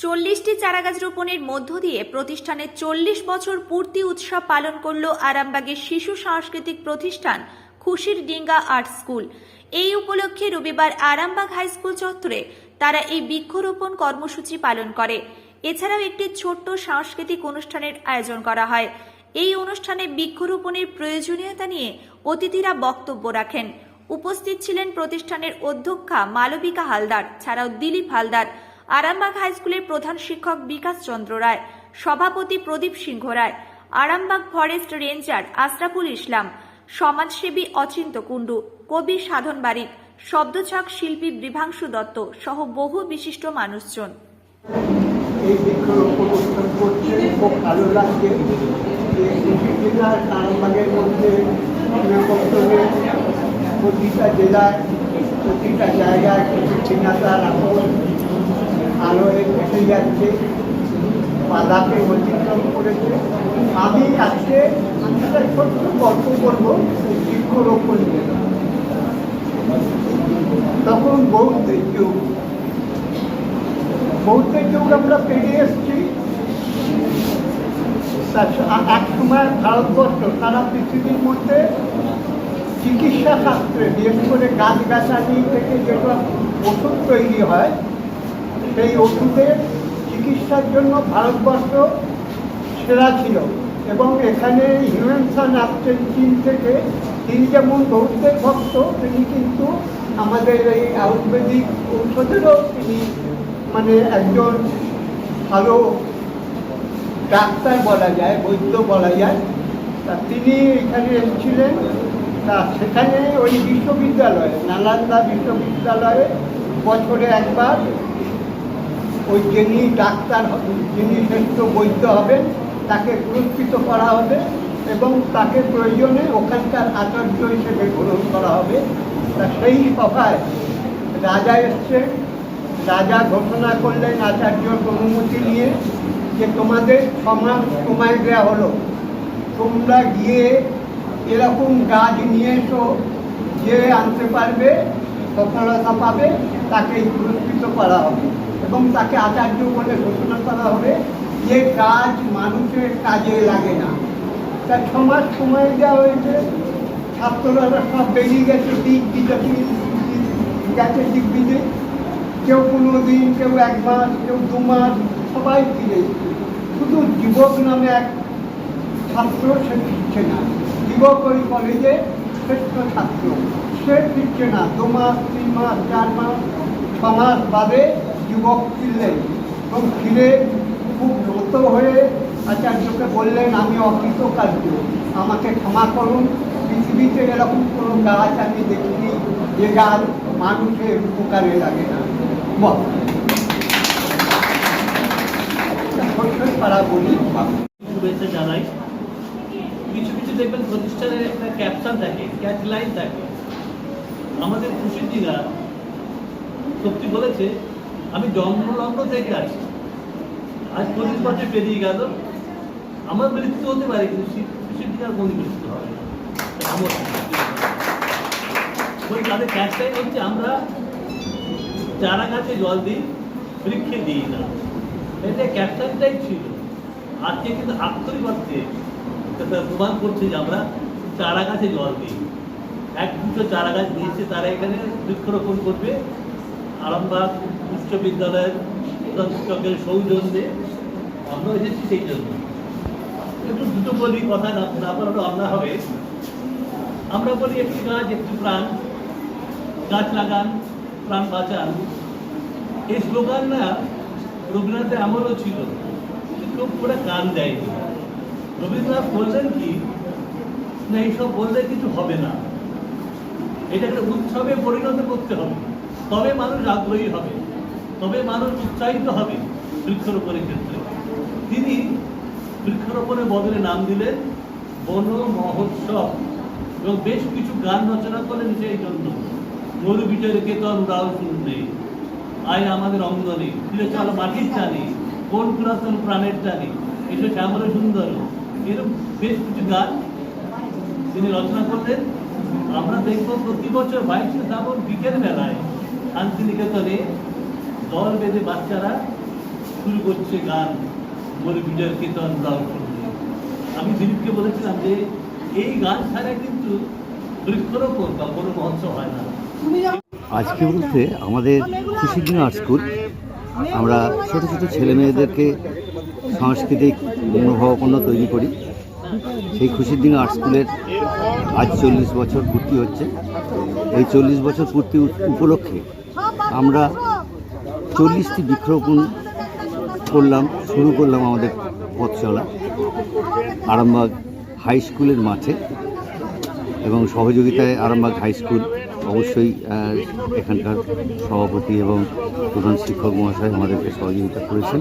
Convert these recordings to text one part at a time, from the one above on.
চল্লিশটি চারাগাছ রোপণের মধ্য দিয়ে প্রতিষ্ঠানের চল্লিশ বছর পূর্তি উৎসব পালন করল আরামবাগের শিশু সাংস্কৃতিক প্রতিষ্ঠান খুশির ডিঙ্গা আর্ট স্কুল। এই উপলক্ষে রবিবার আরামবাগ হাই স্কুল চত্বরে তারা এই বৃক্ষরোপণ কর্মসূচি পালন করে। এছাড়াও একটি ছোট্ট সাংস্কৃতিক অনুষ্ঠানের আয়োজন করা হয়। এই অনুষ্ঠানে বৃক্ষরোপণের প্রয়োজনীয়তা নিয়ে অতিথিরা বক্তব্য রাখেন। উপস্থিত ছিলেন প্রতিষ্ঠানের অধ্যক্ষা মালবিকা হালদার, ছাড়াও দিলীপ হালদার আরামবাগ হাই স্কুলের প্রধান শিক্ষক বিকাশ চন্দ্র রায়, সভাপতি প্রদীপ সিংহ রায়, আরামবাগ ফরেস্ট রেঞ্জার আশরাফুল ইসলাম, সমাজসেবী অচিন্ত কুণ্ডু, কবি সাধন বারিক, শব্দছক শিল্পী বিভাংশু দত্ত সহ বহু বিশিষ্ট মানুষজন। প্রতিটা জেলায়, প্রতিটা জায়গায় কিছু আলোয় এসে যাচ্ছে, বাধাকে অতিক্রম করেছে। আমি আজকে একটা ছোট্ট গল্প করব বৃক্ষরোপণ নিয়ে। তখন বৌদ্ধের যুগ। বৌদ্ধের যুগ আমরা পেরিয়ে এসেছি। এক সময় ভারতবর্ষ, সারা পৃথিবীর মধ্যে চিকিৎসা শাস্ত্রে বিশেষ করে গাছগাছালি থেকে যেসব ওষুধ তৈরি হয় সেই ওষুধের চিকিৎসার জন্য ভারতবর্ষ সেরা ছিল। এবং এখানে হিউম্যানসান আসছেন চীন থেকে তিনি যেমন বৌদ্ধের ভক্ত, তিনি কিন্তু আমাদের এই আয়ুর্বেদিক ঔষধেরও তিনি মানে একজন ভালো ডাক্তার বলা যায়, বৈদ্য বলা যায়। তা তিনি এখানে এসেছিলেন। তা সেখানে ওই বিশ্ববিদ্যালয়ে, নালন্দা বিশ্ববিদ্যালয়ে বছরে একবার ওই যিনি ডাক্তার যিনি শ্রেষ্ঠ বৈদ্য হবেন তাকে পুরস্কৃত করা হবে এবং তাকে প্রয়োজনে ওখানকার আচার্য হিসেবে গ্রহণ করা হবে। তা সেই সভায় রাজা এসছেন রাজা ঘোষণা করলেন আচার্যর অনুমতি নিয়ে যে তোমাদের সমাজ সময় দেওয়া হলো। তোমরা গিয়ে এরকম গাছ নিয়ে এসো, যে আনতে পারবে, সফলতা পাবে তাকে পুরস্কৃত করা হবে। এবং তাকে আচার্য বলে ঘোষণা করা হবে যে কাজ মানুষের কাজে লাগে না। তা সমাজ সময় দেওয়া হয়েছে, ছাত্ররা সব বেরিয়ে গেছে দিক বিজেপি গেছে দিক বিজে কেউ পনেরো দিন কেউ এক মাস, কেউ দু মাস, সবাই ফিরে শুধু যুবক নামে এক ছাত্র সে ফিরছে না। যুবক ওই কলেজে শ্রেষ্ঠ ছাত্র। সে ফিরছে না। দু মাস, তিন মাস, চার মাস, ছ মাস বাদে যুবক ফিরলেন এবং ফিরে খুব নত হয়ে আচার্যকে বললেন, আমি অকৃতকার্য। আমাকে ক্ষমা করুন। পৃথিবীতে এরকম কোনো গাছ আমি দেখিনি যে গাছ মানুষের উপকারে লাগে না। আমাদের খুশির দিঘা সত্যি বলেছে আমি জন্মলগ্ন থেকে আছি। আজ পঁচিশ বছর পেরিয়ে গেল। আমার মৃত্যু হতে পারে, কিন্তু শি- খুশির দিঘার কোন মৃত্যু হবে। আমার তাদের ক্যাচ হচ্ছে আমরা চারা গাছে জল দিই, বৃক্ষে দিই না। এটা ক্যাপশনটাই ছিল। আজকে কিন্তু আক্ষরিক অর্থে প্রমাণ করছে যে আমরা চারা গাছে জল দিই। এক দুটো চারা গাছ দিয়েছে, তারা এখানে বৃক্ষরোপণ করবে। আরামবাগ উচ্চ বিদ্যালয়ের প্রধান শিক্ষকের সৌজন্যে আমরা এসেছি সেই জন্য। একটু দুটো বলি কথা না না বলাটা অন্যায় হবে। আমরা বলি একটি গাছ, একটি প্রাণ। গাছ লাগান, প্রাণ বাঁচান। এই স্লোগান না রবীন্দ্রনাথের আমলও ছিল কেউ পুরো কান দেয়নি। রবীন্দ্রনাথ বললেন কি, না, এইসব বললে কিছু হবে না। এটা একটা উৎসবে পরিণত করতে হবে। তবে মানুষ আগ্রহী হবে। তবে মানুষ উৎসাহিত হবে বৃক্ষরোপণের ক্ষেত্রে। তিনি বৃক্ষরোপণের বদলে নাম দিলেন বন মহোৎসব এবং বেশ কিছু গান রচনা করলেন সেই জন্য। মরু বিজয় কেতন রাও শুনলে আয় আমাদের অঙ্গনে ফিরে চলো মাটির টানে, কোন পুরাতন প্রাণের টানে, এসে শ্যামল সুন্দর। এরকম বেশ কিছু গান তিনি রচনা করলেন। আমরা দেখব প্রতি বছর বাইশে শ্রাবণ বিকেল বেলায় শান্তিনিকেতনে দল বেঁধে বাচ্চারা শুরু করছে গান মরে বিজয় কীর্তন শুনতে। আমি দিলীপকে বলেছিলাম যে, এই গান ছাড়া কিন্তু বৃক্ষরোপণ বা কোনো মহোৎসব হয় না। আজকে বলতে আমাদের খুশির দিন আর্ট স্কুল আমরা ছোট ছোট ছেলে মেয়েদেরকে সাংস্কৃতিক মনোভাবাপন্ন তৈরি করি। সেই খুশির দিন আর্ট স্কুলের আজ চল্লিশ বছর পূর্তি হচ্ছে। এই চল্লিশ বছর পূর্তি উপলক্ষে আমরা চল্লিশটি বৃক্ষরোপণ করলাম, শুরু করলাম আমাদের পথ চলা। আরামবাগ হাই স্কুলের মাঠে এবং সহযোগিতায় আরামবাগ হাই স্কুল অবশ্যই এখানকার সভাপতি এবং প্রধান শিক্ষক মহাশয় আমাদেরকে সহযোগিতা করেছেন।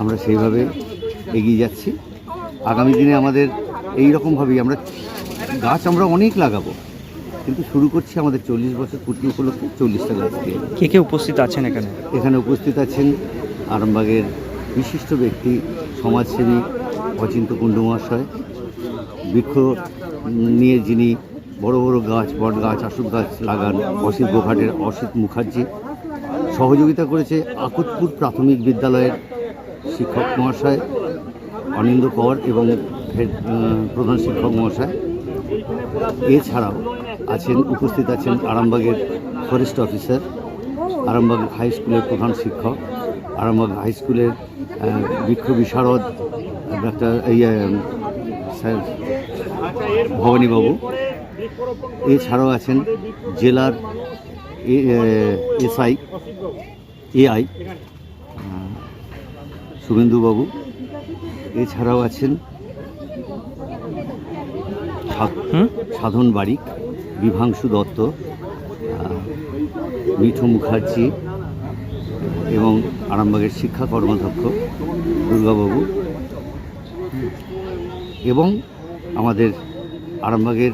আমরা সেইভাবে এগিয়ে যাচ্ছি। আগামী দিনে আমাদের এই রকমভাবেই আমরা গাছ আমরা অনেক লাগাবো। কিন্তু শুরু করছি আমাদের চল্লিশ বছর পূর্তি উপলক্ষে চল্লিশটা গাছ দিয়ে। কে কে উপস্থিত আছেন এখানে? এখানে উপস্থিত আছেন আরামবাগের বিশিষ্ট ব্যক্তি সমাজসেবী অচিন্ত কুণ্ডু মহাশয় বৃক্ষ নিয়ে যিনি বড় বড় গাছ বট গাছ আশুক গাছ লাগান অসিত গোঘাটের অসিত মুখার্জি। সহযোগিতা করেছে আকুতপুর প্রাথমিক বিদ্যালয়ের শিক্ষক মহাশয় অনিন্দ কর এবং প্রধান শিক্ষক মহাশয়। এছাড়াও আছেন উপস্থিত আছেন আরামবাগের ফরেস্ট অফিসার আরামবাগ হাই স্কুলের প্রধান শিক্ষক আরামবাগ হাই স্কুলের বৃক্ষ বিশারদ ডাক্তার এই স্যার ভবানীবাবু। এছাড়াও আছেন জেলার এসআই এআই শুভেন্দুবাবু। এছাড়াও আছেন? সাধন বারিক। বিভাংশু দত্ত মিঠু মুখার্জি এবং আরামবাগের শিক্ষা কর্মাধ্যক্ষ দুর্গাবাবু এবং আমাদের আরামবাগের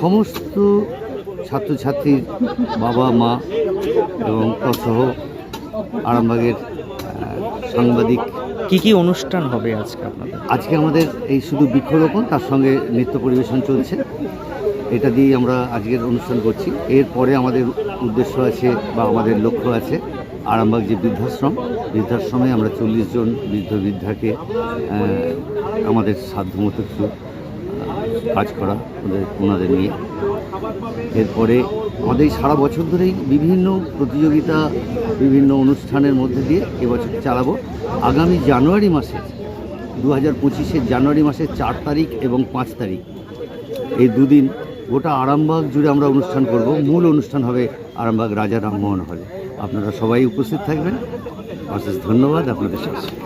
সমস্ত ছাত্রছাত্রীর বাবা মা এবং তৎসহ আরামবাগের সাংবাদিক। কি কি অনুষ্ঠান হবে আজকে আপনাদের? আজকে আমাদের এই শুধু বৃক্ষরোপণ তার সঙ্গে নৃত্য পরিবেশন চলছে। এটা দিয়েই আমরা আজকের অনুষ্ঠান করছি। এরপরে আমাদের উদ্দেশ্য আছে বা আমাদের লক্ষ্য আছে আরামবাগ যে বৃদ্ধাশ্রম বৃদ্ধাশ্রমে আমরা চল্লিশ জন বৃদ্ধ বৃদ্ধাকে আমাদের সাধ্যমতো আহ, কাজ করা ওদের ওনাদের নিয়ে। এরপরে আমাদের সারা বছর ধরেই বিভিন্ন প্রতিযোগিতা বিভিন্ন অনুষ্ঠানের মধ্যে দিয়ে এবছর চালাবো। আগামী জানুয়ারি মাসে দু হাজার জানুয়ারি মাসের চার তারিখ এবং পাঁচ তারিখ এই দুদিন গোটা আরামবাগ জুড়ে আমরা অনুষ্ঠান করব। মূল অনুষ্ঠান হবে আরামবাগ রাজা রামমোহন হলে। আপনারা সবাই উপস্থিত থাকবেন। অশেষ ধন্যবাদ। আপনাদের সাথে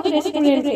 রেস্টুরেন্টে